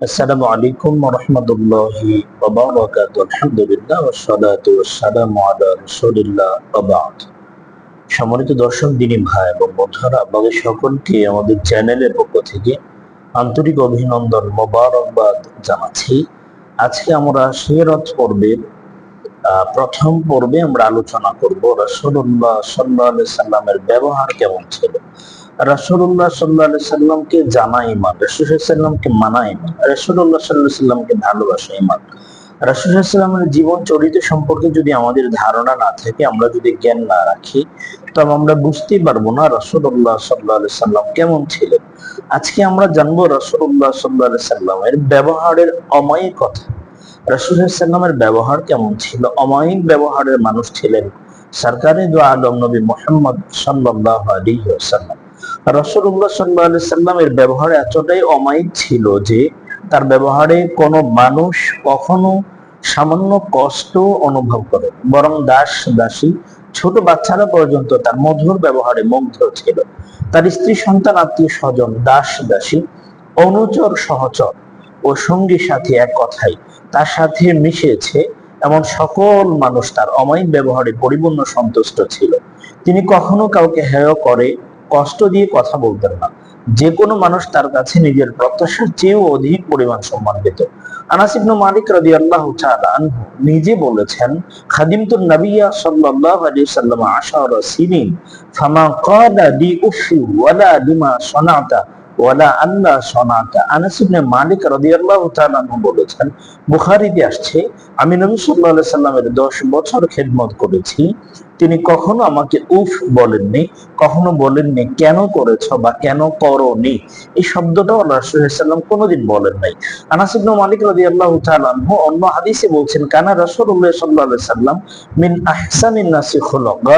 السلام عليكم ورحمة الله وبركاته الحمد لله والصلاة والسلام على رسول الله وبعد সম্মানিত দর্শক দিনী ভাই এবং বন্ধুরা আপনাদের সকলকে আমাদের চ্যানেলের পক্ষ থেকে আন্তরিক অভিনন্দন মোবারকবাদ জানাচ্ছি আজকে আমরা সিরাত পর্বের আহ, প্রথম পর্বে আমরা আলোচনা করব রাসূলুল্লাহ সাল্লাল্লাহু আলাইহি সাল্লামের ব্যবহার কেমন ছিল? রাসূলুল্লাহ সাল্লাল্লাহু আলাইহি সাল্লামকে জানা ইমান রাসূলুল্লাহ সাল্লামকে মানা ইমান রাসূলুল্লাহ সাল্লাল্লাহু আলাইহি সাল্লামকে ভালোবাসা ইমান রাসূলুল্লাহ জীবন চরিত্র সম্পর্কে যদি আমাদের ধারণা না থাকে, আমরা যদি জ্ঞান না রাখি, তবে আমরা বুঝতেই পারব না রাসূলুল্লাহ সাল্লাল্লাহু আলাইহি সাল্লাম কেমন ছিলেন। আজকে আমরা জানব রাসূলুল্লাহ সাল্লাল্লাহু আলাইহি সাল্লামের ব্যবহারের অমায়িক কথা। রাসূলুল্লাহ সাল্লামের ব্যবহার কেমন ছিল? অমায়িক ব্যবহারের মানুষ ছিলেন সরকারে দো আলম নবী মোহাম্মদ সাল্লাল্লাহু আলাইহি ওয়াসাল্লাম। রাসূলুল্লাহ সাল্লাল্লাহু আলাইহি সাল্লামের ব্যবহার এতটাই অমায়িক ছিল যে তার ব্যবহারে কোনো মানুষ কখনো সামান্য কষ্ট অনুভব করে বরং দাস দাসী, ছোট বাচ্চারা পর্যন্ত তার মধুর ব্যবহারে মুগ্ধ ছিল। তার স্ত্রী, সন্তান, আত্মীয় স্বজন দাস দাসী, অনুচর, সহচর ও সঙ্গী সাথী এক কথাই তার সাথে মিশেছে এমন সকল মানুষ তার অমায়িক ব্যবহারে পরিপূর্ণ সন্তুষ্ট ছিল। তিনি কখনো কাউকে হেয় করে, কষ্ট দিয়ে কথা বলতেন না। যে কোনো মানুষ তার কাছে নিজের প্রত্যাশার চেয়েও অধিক পরিমাণ সম্মান পেত। আনাস মালিক নিজে বলেছেন, খাদিমতুন নবিয়্যা সাল্লাল্লাহু আলাইহি সাল্লাম ফামা উফি ওয়ালা লিমা ওয়ালা আল্লাহ সনাতা আনাস ইবনে মালিক রাদিয়াল্লাহু তাআলা আনহু বলেছেন বুখারীতে আসছে আমি নবী সাল্লাল্লাহু আলাইহি সাল্লামের 10 বছর খেদমত করেছি তিনি কখনো আমাকে উফ বলেননি কখনো বলেননি কেন করেছ বা কেন করনি এই শব্দটাও আল্লাহ রাসূলুল্লাহ কোনোদিন বলেন নাই আনাস ইবনে মালিক রাদিয়াল্লাহু তাআলা আনহু অন্য হাদিসে বলছেন কানা রাসূলুল্লাহ সাল্লাল্লাহু আলাইহি সাল্লাম মিন আহসানিন নাসি খুলুকা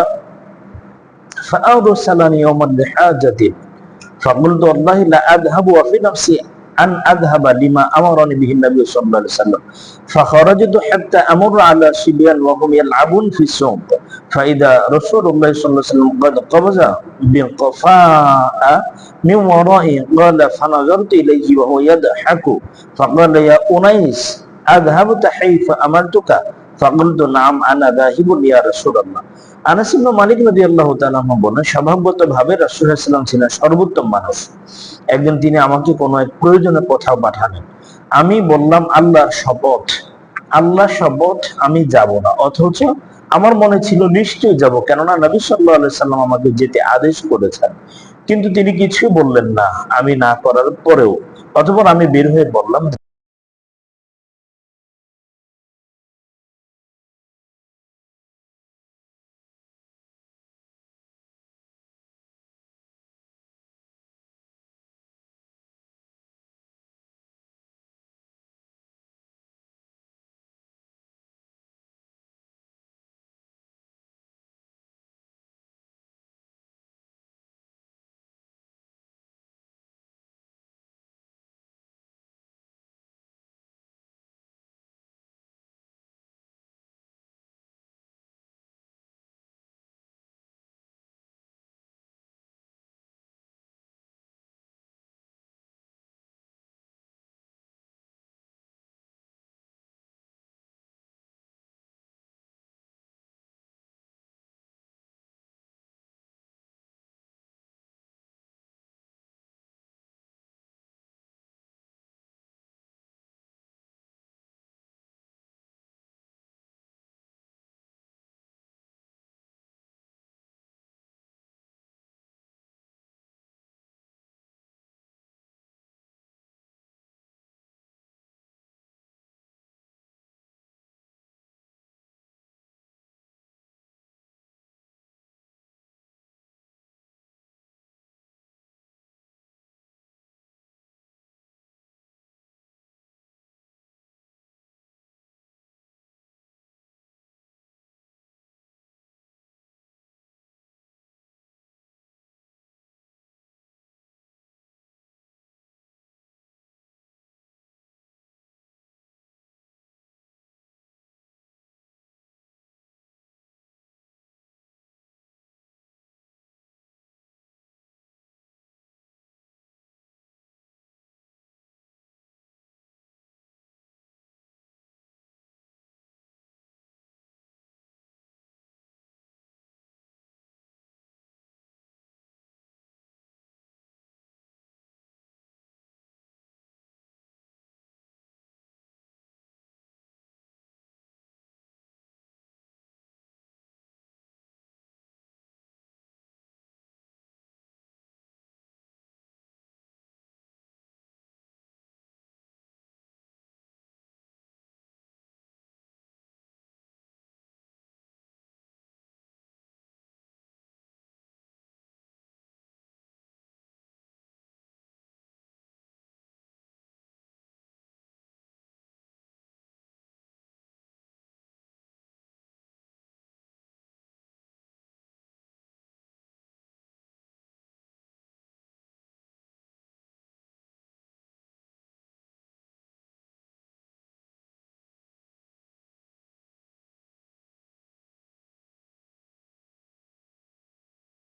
فأرسلني يوما لحاجة فقلت والله لا أذهب وفي نفسي أن أذهب لما أمرني به النبي صلى الله عليه وسلم فخرجت حتى أمر على شبيان وهم يلعبون في السوق فإذا رسول الله صلى الله عليه وسلم قد قبض بقفاء من ورائي قال فنظرت إليه وهو يضحك فقال يا أنيس أذهبت حيث أمرتك নাম আনা দাহিবুল ইয়া বলেন ছিলেন সর্বোত্তম মানুষ। একদিন তিনি আমাকে এক পাঠালেন। আমি বললাম, আল্লাহর শপথ আল্লাহ শপথ, আমি যাব না। অথচ আমার মনে ছিল, নিশ্চয়ই যাব। কেননা নবী সাল্লাহ সাল্লাম আমাকে যেতে আদেশ করেছেন। কিন্তু তিনি কিছু বললেন না। আমি না করার পরেও অথবা আমি বের হয়ে বললাম